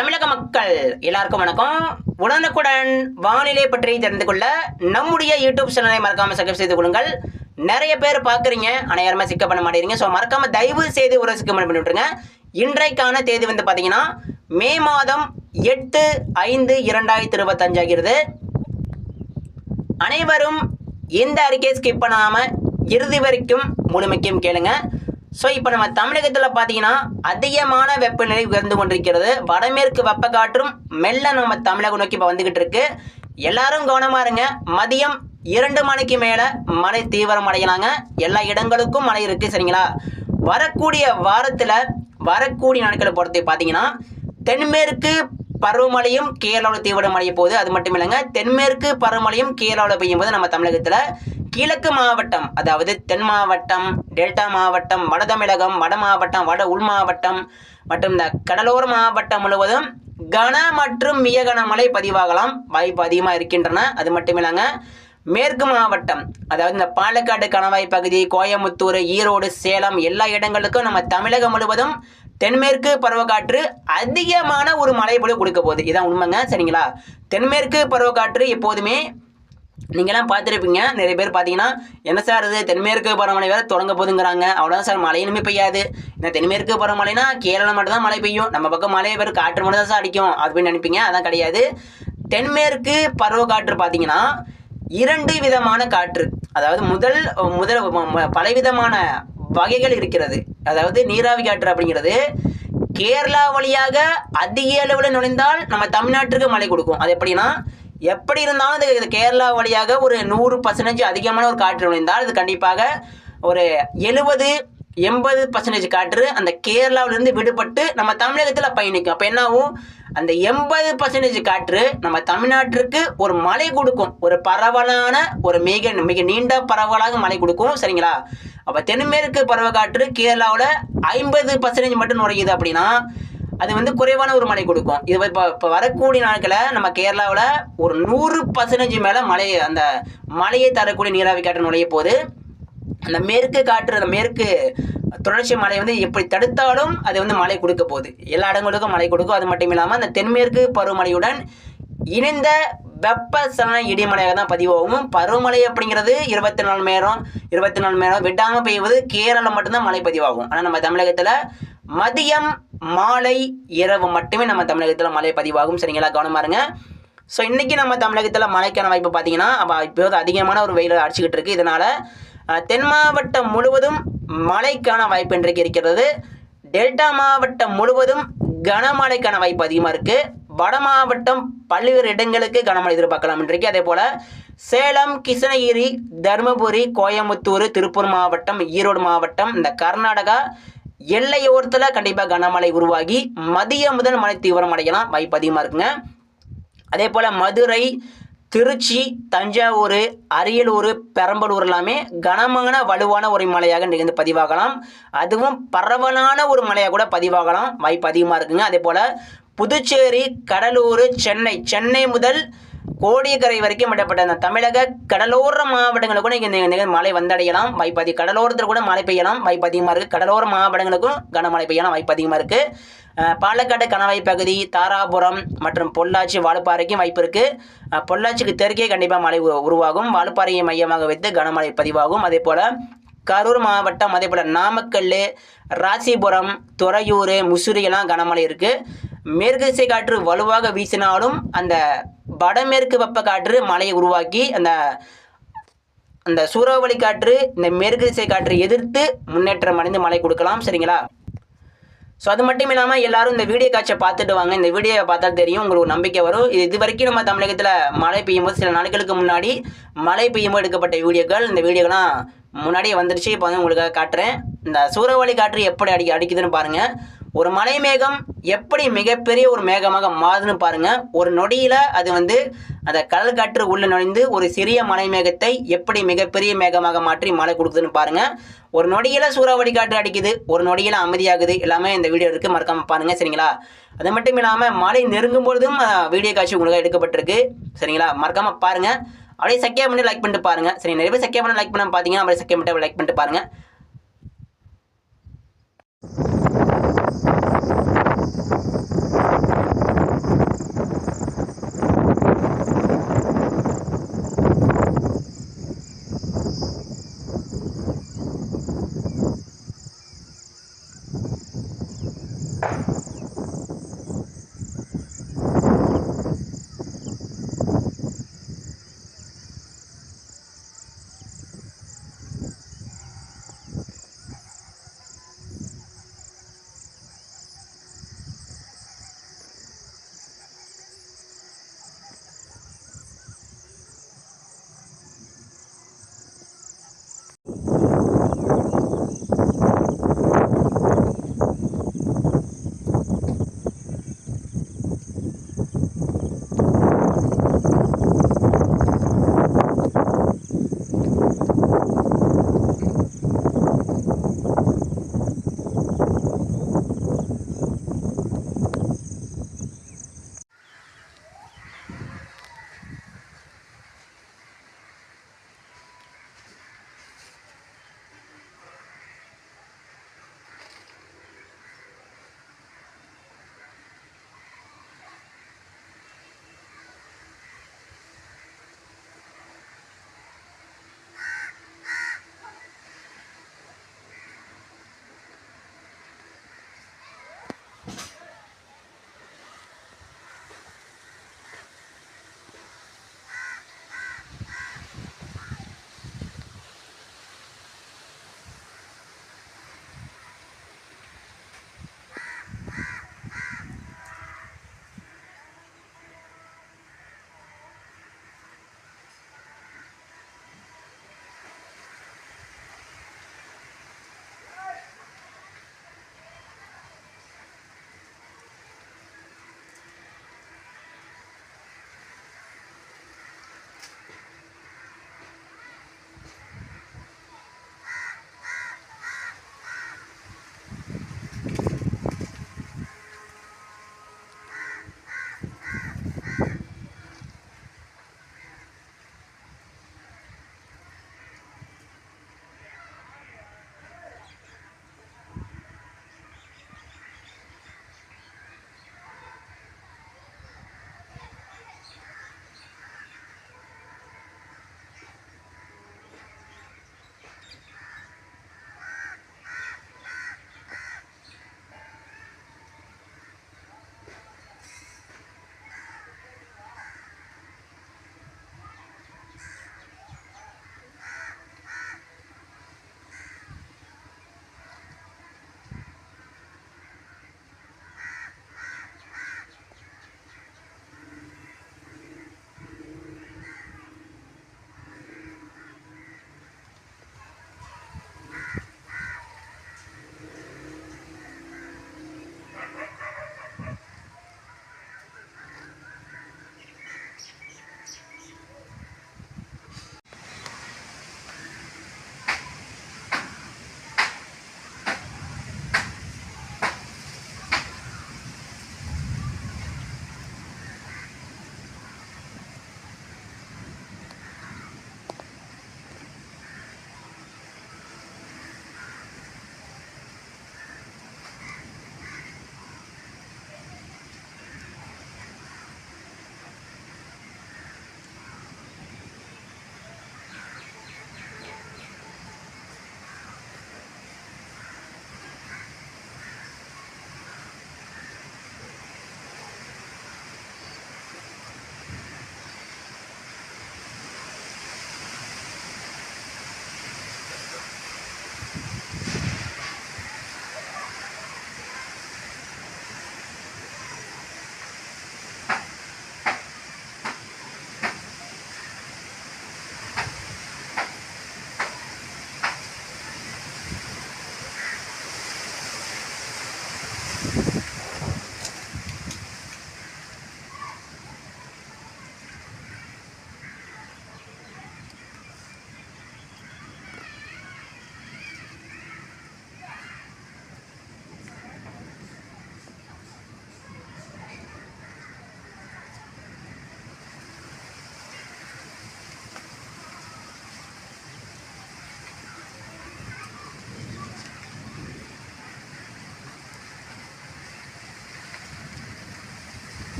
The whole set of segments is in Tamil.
தமிழக மக்கள் எல்லாருக்கும் வணக்கம். உடனுக்குடன் வானிலை பற்றி தெரிந்து கொள்ள நம்முடைய யூடியூப் சேனலை மறக்காம சப்ஸ்கிரைப் செய்து கொள்ளுங்கள். நிறைய பேர் பார்க்குறீங்க. ஆனால் யாருமே சிக்க பண்ண மாட்டேங்கிறீங்க. ஸோ மறக்காம தயவு செய்து ஒரு சிக்க பண்ணி விட்டுருங்க இன்றைக்கான தேதி வந்து பார்த்தீங்கன்னா மே மாதம் எட்டு ஐந்து இரண்டாயிரத்தி இருபத்தஞ்சு ஆகிறது. அனைவரும் இந்த அறிக்கையை ஸ்கிப் பண்ணாமல் இறுதி வரைக்கும் முழுமைக்கும் கேளுங்க. ஸோ இப்போ நம்ம தமிழகத்தில் பார்த்தீங்கன்னா அதிகமான வெப்பநிலை உயர்ந்து கொண்டிருக்கிறது. வடமேற்கு வெப்ப காற்றும் மெல்ல நம்ம தமிழகம் நோக்கி இப்போ வந்துக்கிட்டு இருக்கு. எல்லாரும் கவனமாக இருங்க. மதியம் இரண்டு மணிக்கு மேலே மழை தீவிரம் அடையலாங்க. எல்லா இடங்களுக்கும் மழை இருக்குது சரிங்களா? வரக்கூடிய வாரத்தில் வரக்கூடிய நாட்களை பொறுத்து பார்த்தீங்கன்னா தென்மேற்கு பருவமழையும் கேரளாவில் தீவிரம் அடைய போகுது அது மட்டும் இல்லைங்க தென்மேற்கு பருவமழையும் கேரளாவில் பெய்யும் போது நம்ம தமிழகத்தில் கிழக்கு மாவட்டம் அதாவது தென் மாவட்டம் டெல்டா மாவட்டம் வட தமிழகம் வட மாவட்டம் வட உள் மாவட்டம் மற்றும் இந்த கடலோர மாவட்டம் முழுவதும் கன மற்றும் மிக கனமழை பதிவாகலாம். வாய்ப்பு அதிகமாக இருக்கின்றன. அது மட்டும் இல்லைங்க மேற்கு மாவட்டம் அதாவது இந்த பாலக்காடு கணவாய் பகுதி கோயமுத்தூர் ஈரோடு சேலம் எல்லா இடங்களுக்கும் நம்ம தமிழகம் முழுவதும் தென்மேற்கு பருவக்காற்று அதிகமான ஒரு மழைப்பொழிவு கொடுக்க போகுது. இதான் உண்மைங்க சரிங்களா? தென்மேற்கு பருவக்காற்று எப்போதுமே நீங்களாம் பார்த்துருப்பீங்க. நிறைய பேர் பார்த்தீங்கன்னா என்ன சார் இது? தென்மேற்கு பருவமழை வேறு தொடங்க போதுங்கிறாங்க அவ்வளோதான் சார் மழை இனிமே பெய்யாது. ஏன்னா தென்மேற்கு பருவமழைனா கேரளம் மட்டும் தான் மழை பெய்யும். நம்ம பக்கம் மழை வேறு காற்று மட்டும் தான் சார் அடிக்கும். அப்படின்னு நினைப்பீங்க அதான் கிடையாது. தென்மேற்கு பருவக்காற்று பார்த்தீங்கன்னா இரண்டு விதமான காற்று. அதாவது முதல் முதல் பலவிதமான வகைகள் இருக்கிறது. அதாவது நீராவி காற்று அப்படிங்கிறது கேரளா வழியாக அதிக அளவில் நுழைந்தால் நம்ம தமிழ்நாட்டுக்கு மழை கொடுக்கும். அது எப்படின்னா எப்படி இருந்தாலும் இது- கேரளா வழியாக ஒரு நூறு பர்சன்டேஜ் அதிகமான ஒரு காற்று நுழைந்தால் இது கண்டிப்பாக ஒரு எழுபது எண்பது பர்சன்டேஜ் காற்று அந்த கேரளாவிலிருந்து விடுபட்டு நம்ம தமிழகத்தில் பயணிக்கும். அப்போ என்ன ஆகும்? அந்த எண்பது பர்சன்டேஜ் காற்று நம்ம தமிழ்நாட்டிற்கு ஒரு மழை கொடுக்கும். ஒரு பரவலான ஒரு மிக மிக நீண்ட பரவலாக மழை கொடுக்கும். சரிங்களா? அப்போ தென்மேற்கு பருவக்காற்று கேரளாவில் ஐம்பது பர்சன்டேஜ் மட்டும் நுழையுது அப்படின்னா அது வந்து குறைவான ஒரு மழை கொடுக்கும். இது இப்போ இப்போ வரக்கூடிய நாட்களில் நம்ம கேரளாவில் ஒரு நூறு பர்சன்டேஜ் மேலே மழை அந்த மழையை தரக்கூடிய நீராவி காற்று நுழைய போது அந்த மேற்கு காற்று அந்த மேற்கு தொடர்ச்சி மழை வந்து எப்படி தடுத்தாலும் அது வந்து மழை கொடுக்க போகுது. எல்லா இடங்களுக்கும் மழை கொடுக்கும். அது மட்டும் இல்லாமல் அந்த தென்மேற்கு பருவமழையுடன் இணைந்த வெப்பசலன இடிமலையாக தான் பதிவாகும். பருவமழை அப்படிங்கிறது இருபத்தி நாலு மணி நேரம் இருபத்தி நாலு மணி நேரம் விடாமல் பெய்வது கேரளம் மட்டும்தான் மழை பதிவாகும். ஆனால் நம்ம தமிழகத்தில் மதியம் மாலை இரவு மட்டுமே நம்ம தமிழகத்தில் மழை பதிவாகும். சரிங்களா? கவனமாக இருங்க. ஸோ இன்றைக்கி நம்ம தமிழகத்தில் மழைக்கான வாய்ப்பு பார்த்தீங்கன்னா அப்போ இப்போது அதிகமான ஒரு வெயில் அடிச்சுக்கிட்டு இருக்குது இதனால் தென் மாவட்டம் முழுவதும் மழைக்கான வாய்ப்பு இன்றைக்கு இருக்கிறது. டெல்டா மாவட்டம் முழுவதும் கனமழைக்கான வாய்ப்பு அதிகமாக இருக்குது வட மாவட்டம் பல்வேறு இடங்களுக்கு கனமழை எதிர்பார்க்கலாம் இன்றைக்கு. அதே போல் சேலம் கிருஷ்ணகிரி தருமபுரி கோயம்புத்தூர் திருப்பூர் மாவட்டம் ஈரோடு மாவட்டம் இந்த கர்நாடகா எல்லையோரத்தில் கண்டிப்பாக கனமழை உருவாகி மதியம் முதல் மழை தீவிரம் அடையலாம் வாய்ப்பு அதிகமாக இருக்குங்க. அதே போல் மதுரை திருச்சி தஞ்சாவூர் அரியலூர் பெரம்பலூர் எல்லாமே கனமான வலுவான ஒரு மழையாக நிகழ்ந்து பதிவாகலாம். அதுவும் பரவலான ஒரு மழையாக கூட பதிவாகலாம். வாய்ப்பு அதிகமாக இருக்குங்க. அதே போல் புதுச்சேரி கடலூர் சென்னை சென்னை முதல் கோடியக்கரை வரைக்கும் விடப்பட்ட அந்த தமிழக கடலோர மாவட்டங்களுக்கு கூட இங்கே மழை வந்தடையலாம். வாய்ப்பு அதிகம் கடலோரத்தில் கூட மழை பெய்யலாம். வாய்ப்பு அதிகமாக இருக்குது கடலோர மாவட்டங்களுக்கும் கனமழை பெய்யலாம். வாய்ப்பு அதிகமாக இருக்குது பாலக்காடு கணவாய் பகுதி தாராபுரம் மற்றும் பொள்ளாச்சி வாழப்பாறைக்கும் வாய்ப்பு இருக்குது பொள்ளாச்சிக்கு தெற்கே கண்டிப்பாக மழை உ- உருவாகும். வாழப்பாறையை மையமாக வைத்து கனமழை பதிவாகும். அதே போல் கரூர் மாவட்டம் அதே போல் நாமக்கல் ராசிபுரம் துறையூர் முசூரியெல்லாம் கனமழை இருக்குது மேற்கு திசை காற்று வலுவாக வீசினாலும் அந்த வடமேற்கு வெப்ப காற்று மழையை உருவாக்கி அந்த அந்த சூறாவளி காற்று இந்த மேற்கு திசை காற்று எதிர்த்து முன்னேற்றம் அடைந்து மழை கொடுக்கலாம் சரிங்களா? ஸோ அது மட்டும் இல்லாமல் எல்லாரும் இந்த வீடியோ காட்சியை பார்த்துட்டு வாங்க. இந்த வீடியோவை பார்த்தா தெரியும் உங்களுக்கு ஒரு நம்பிக்கை வரும். இது இது வரைக்கும் நம்ம தமிழகத்தில் மழை பெய்யும் போது சில நாட்களுக்கு முன்னாடி மழை பெய்யும் போது எடுக்கப்பட்ட வீடியோக்கள் இந்த வீடியோலாம் முன்னாடியே வந்துருச்சு. இப்போ வந்து உங்களுக்காக காட்டுறேன். இந்த சூறாவளி காற்று எப்படி அடி அடிக்குதுன்னு பாருங்கள் ஒரு மலை மேகம் எப்படி மிகப்பெரிய ஒரு மேகமாக மாறுதுன்னு பாருங்கள் ஒரு நொடியில் அது வந்து அந்த கடல் காற்று உள்ள நுழைந்து ஒரு சிறிய மலை மேகத்தை எப்படி மிகப்பெரிய மேகமாக மாற்றி மழை கொடுக்குதுன்னு பாருங்கள் ஒரு நொடியில் சூறாவளி காற்று அடிக்குது ஒரு நொடியில் அமைதியாகுது. எல்லாமே இந்த வீடியோ இருக்குது மறக்காமல் பாருங்கள் சரிங்களா? அது மட்டும் இல்லாமல் மழை நெருங்கும் பொழுதும் வீடியோ காட்சி உங்களுக்கு எடுக்கப்பட்டிருக்கு சரிங்களா? மறக்காமல் பாருங்கள் அப்படியே சக்கியா பண்ணி லைக் பண்ணிட்டு பாருங்கள் சரி நிறைய பேர் சக்கியா பண்ணி லைக் பண்ண பார்த்தீங்கன்னா அப்படியே சக்கியா பண்ணி லைக் பண்ணிட்டு பாருங்கள்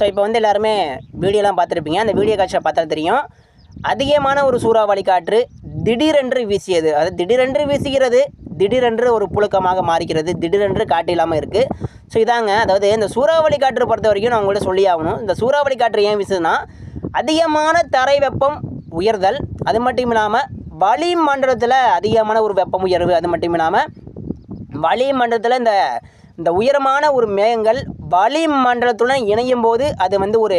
ஸோ இப்போ வந்து எல்லாருமே வீடியோலாம் பார்த்துருப்பீங்க. அந்த வீடியோ காட்சியை பார்த்தா தெரியும். அதிகமான ஒரு சூறாவளி காற்று திடீரென்று வீசியது. அது திடீரென்று வீசுகிறது திடீரென்று ஒரு புழுக்கமாக மாறிக்கிறது திடீரென்று காற்று இல்லாமல் இருக்குது ஸோ இதாங்க. அதாவது இந்த சூறாவளி காற்று பொறுத்த வரைக்கும் நான் உங்கள்ட்ட சொல்லி ஆகணும். இந்த சூறாவளி காற்று ஏன் வீசுதுன்னா அதிகமான தரை வெப்பம் உயர்தல் அது மட்டும் இல்லாமல் வளிமண்டலத்தில் அதிகமான ஒரு வெப்பம் உயர்வு அது மட்டும் இல்லாமல் வளிமண்டலத்தில் இந்த இந்த உயரமான ஒரு மேகங்கள் வளிமண்டலத்துடன் இணையும் போது அது வந்து ஒரு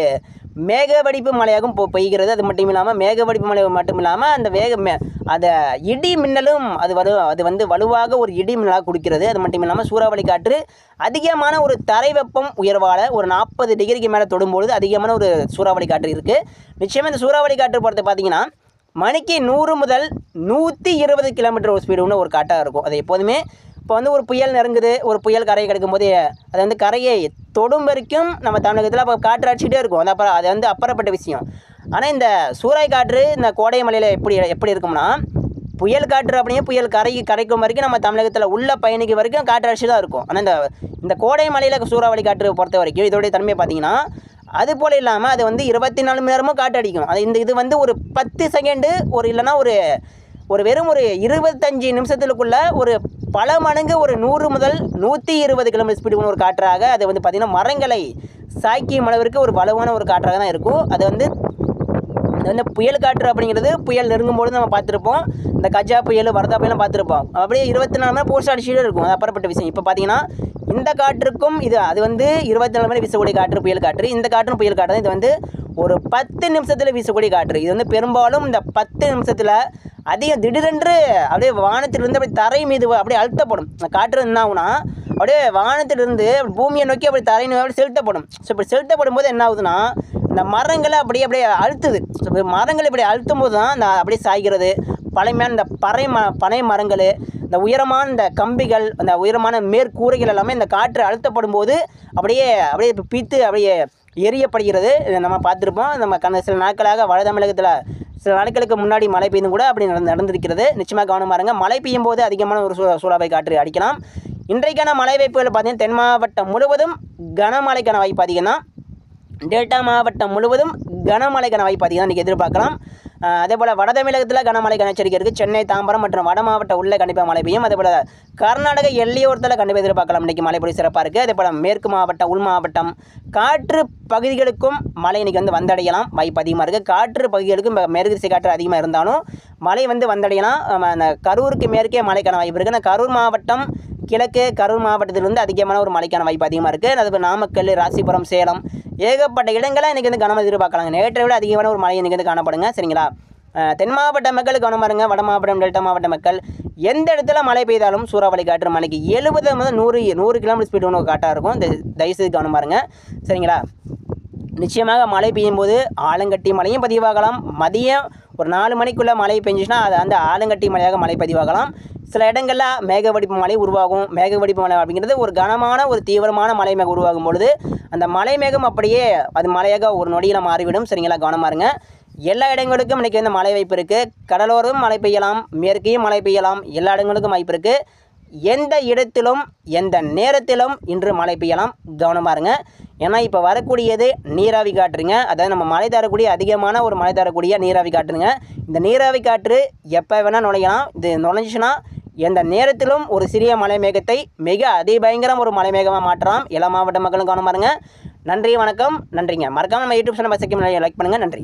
மேக வெடிப்பு மழையாகவும் பொ பெய்கிறது. அது மட்டும் இல்லாமல் மேக வெடிப்பு மழை மட்டும் இல்லாமல் அந்த வேக மே அந்த இடி மின்னலும் அது வரு அது வந்து வலுவாக ஒரு இடி மின்னலாக கொடுக்கிறது. அது மட்டும் இல்லாமல் சூறாவளி காற்று அதிகமான ஒரு தரை வெப்பம் உயர்வால் ஒரு நாற்பது டிகிரிக்கு மேலே தொடும்பொழுது அதிகமான ஒரு சூறாவளி காற்று இருக்குது நிச்சயமாக இந்த சூறாவளி காற்று பொறுத்து பார்த்தீங்கன்னா மணிக்கு நூறு முதல் நூற்றி இருபது கிலோமீட்டர் ஒரு ஸ்பீடு ஒரு காட்டாக இருக்கும். அது எப்போதுமே இப்போ வந்து ஒரு புயல் நெருங்குது ஒரு புயல் கரையை கிடைக்கும் போது அது வந்து கரையை தொடும் வரைக்கும் நம்ம தமிழகத்தில் அப்போ காற்று அடிச்சுட்டே இருக்கும். அது அப்புறம் அது வந்து அப்புறப்பட்ட விஷயம். ஆனால் இந்த சூறாய் காற்று இந்த கோடை மலையில் எப்படி எப்படி இருக்கும்னா புயல் காற்று அப்படியே புயல் கரைக்கு கரைக்கும் வரைக்கும் நம்ம தமிழகத்தில் உள்ள பயணிக்கும் வரைக்கும் காற்று அடிச்சு தான் இருக்கும். ஆனால் இந்த இந்த கோடை மலையில் சூறாவளி காற்று பொறுத்த வரைக்கும் இதோடைய தன்மை பார்த்தீங்கன்னா அது போல் இல்லாமல் அது வந்து இருபத்தி நாலு மணி நேரமும் காற்று அடிக்கும். அது இந்த இது வந்து ஒரு பத்து செகண்டு ஒரு இல்லைன்னா ஒரு ஒரு வெறும் ஒரு இருபத்தஞ்சு நிமிஷத்துக்குள்ள ஒரு பல மடங்கு ஒரு நூறு முதல் நூற்றி இருபது கிலோமீட்டர் ஸ்பீடு ஒரு காற்றாக அது வந்து பார்த்திங்கன்னா மரங்களை சாய்க்கும் அளவிற்கு ஒரு வலுவான ஒரு காற்றாக தான் இருக்கும். அது வந்து அது வந்து புயல் காற்று அப்படிங்கிறது புயல் நெருங்கும்போது நம்ம பார்த்துருப்போம். இந்த கஜா புயல் வரதா புயலாம் பார்த்துருப்போம். அப்படியே இருபத்தி நாலு மணி போஸ்ட் அடிச்சுட்டு இருக்கும். அது அப்புறப்பட்ட விஷயம். இப்போ பார்த்தீங்கன்னா இந்த காற்றுக்கும் இது அது வந்து இருபத்தி நாலு மணி வீசக்கூடிய காற்று புயல் காற்று. இந்த காற்றும் புயல் காற்று இது வந்து ஒரு பத்து நிமிஷத்தில் வீசக்கூடிய காற்று. இது வந்து பெரும்பாலும் இந்த பத்து நிமிஷத்தில் அதிகம் திடீரென்று அப்படியே வானத்திலிருந்து அப்படியே தரை மீது அப்படியே அழுத்தப்படும். காற்று என்ன ஆகுனா அப்படியே வானத்திலிருந்து பூமியை நோக்கி அப்படி தரை அப்படி அப்படியே செலுத்தப்படும். ஸோ இப்படி செலுத்தப்படும் போது என்ன ஆகுதுன்னா இந்த மரங்களை அப்படியே அப்படியே அழுத்துது. ஸோ மரங்களை மரங்கள் இப்படி அழுத்தும் போது தான் இந்த அப்படியே சாய்கிறது. பழைமையான இந்த பறை ம பனை மரங்கள் இந்த உயரமான இந்த கம்பிகள் அந்த உயரமான மேற்கூரைகள் எல்லாமே இந்த காற்று அழுத்தப்படும் போது அப்படியே அப்படியே பீத்து அப்படியே எரியப்படுகிறது. இதை நம்ம பார்த்துருப்போம். நம்ம கடந்த சில நாட்களாக வட தமிழகத்தில் சில நாட்களுக்கு முன்னாடி மழை பெய்தும் கூட அப்படி நடந்து நடந்திருக்கிறது. நிச்சயமாக கவனமாக இருங்க. மழை பெய்யும் போது அதிகமான ஒரு சூ சூறாவை காற்று அடிக்கலாம். இன்றைக்கான மழை வாய்ப்புகள் பார்த்தீங்கன்னா தென் மாவட்டம் முழுவதும் கனமழைக்கான வாய்ப்பு அதிகம் தான் டெல்டா மாவட்டம் முழுவதும் கனமழைக்கான வாய்ப்பு அதிகம் இன்றைக்கி எதிர்பார்க்கலாம். அதே போல் வட தமிழகத்தில் கனமழைக்கான எச்சரிக்கை இருக்குது சென்னை தாம்பரம் மற்றும் வட மாவட்ட உள்ள கண்டிப்பாக மழை பெய்யும் அதே போல் கர்நாடக எல்லையோரத்தில் கண்டிப்பாக எதிர்பார்க்கலாம். இன்றைக்கி மழை பொழி சிறப்பாக இருக்குது அதே போல் மேற்கு மாவட்டம் உள் மாவட்டம் காற்று பகுதிகளுக்கும் மழை இன்றைக்கி வந்து வந்தடையலாம். வாய்ப்பு அதிகமாக இருக்குது காற்று பகுதிகளுக்கும் மேற்கு திசை காற்று அதிகமாக இருந்தாலும் மழை வந்து வந்தடையலாம். அந்த கரூருக்கு மேற்கே மழைக்கான வாய்ப்பு இருக்குது அந்த கரூர் மாவட்டம் கிழக்கு கரூர் மாவட்டத்திலிருந்து அதிகமான ஒரு மழைக்கான வாய்ப்பு அதிகமாக இருக்குது அது நாமக்கல் ராசிபுரம் சேலம் ஏகப்பட்ட இடங்களை இன்றைக்கி வந்து கனமழை எதிர்பார்க்கலாங்க. நேற்றை விட அதிகமான ஒரு மழை இன்றைக்கி வந்து காணப்படுங்க. சரிங்களா? தென் மாவட்ட மக்கள் கவனமாக இருங்க. வட மாவட்டம் டெல்டா மாவட்ட மக்கள் எந்த இடத்துல மழை பெய்தாலும் சூறாவளி காற்று மலைக்கு எழுபது முதல் நூறு நூறு கிலோமீட்டர் ஸ்பீடு ஒன்று காட்டாக இருக்கும். இந்த தயவுசெய்து கவனமாக இருங்க. சரிங்களா? நிச்சயமாக மழை பெய்யும் போது ஆலங்கட்டி மழையும் பதிவாகலாம். மதியம் ஒரு நாலு மணிக்குள்ளே மழை பெஞ்சிச்சுன்னா அது அந்த ஆலங்கட்டி மழையாக மழை பதிவாகலாம். சில இடங்களில் மேக வெடிப்பு மழை உருவாகும். மேக வெடிப்பு மழை அப்படிங்கிறது ஒரு கனமான ஒரு தீவிரமான மலை மேகம் உருவாகும் பொழுது அந்த மலை மேகம் அப்படியே அது மலையாக ஒரு நொடியில் மாறிவிடும். சரிங்களா? கவனமாக இருங்க. எல்லா இடங்களுக்கும் இன்றைக்கி வந்து மழை வாய்ப்பு இருக்குது கடலோரம் மழை பெய்யலாம். மேற்கையும் மழை பெய்யலாம். எல்லா இடங்களுக்கும் வாய்ப்பு இருக்குது எந்த இடத்திலும் எந்த நேரத்திலும் இன்று மழை பெய்யலாம். கவனமாக இருங்க. ஏன்னா இப்போ வரக்கூடியது நீராவி காற்றுங்க. அதாவது நம்ம மழை தரக்கூடிய அதிகமான ஒரு மழை தரக்கூடிய நீராவி காற்றுங்க. இந்த நீராவி காற்று எப்போ வேணால் நுழையலாம். இது நுழைஞ்சிச்சுன்னா எந்த நேரத்திலும் ஒரு சிறிய மலை மேகத்தை மிக அதிபயங்கரம் ஒரு மலை மேகமாக மாற்றலாம். எல்லா மாவட்ட மக்களும் கவனமாக பாருங்கள் நன்றி வணக்கம். நன்றிங்க. மறக்காமல் நம்ம யூடியூப் சேனல் பசிக்கும் லைக் பண்ணுங்கள் நன்றி.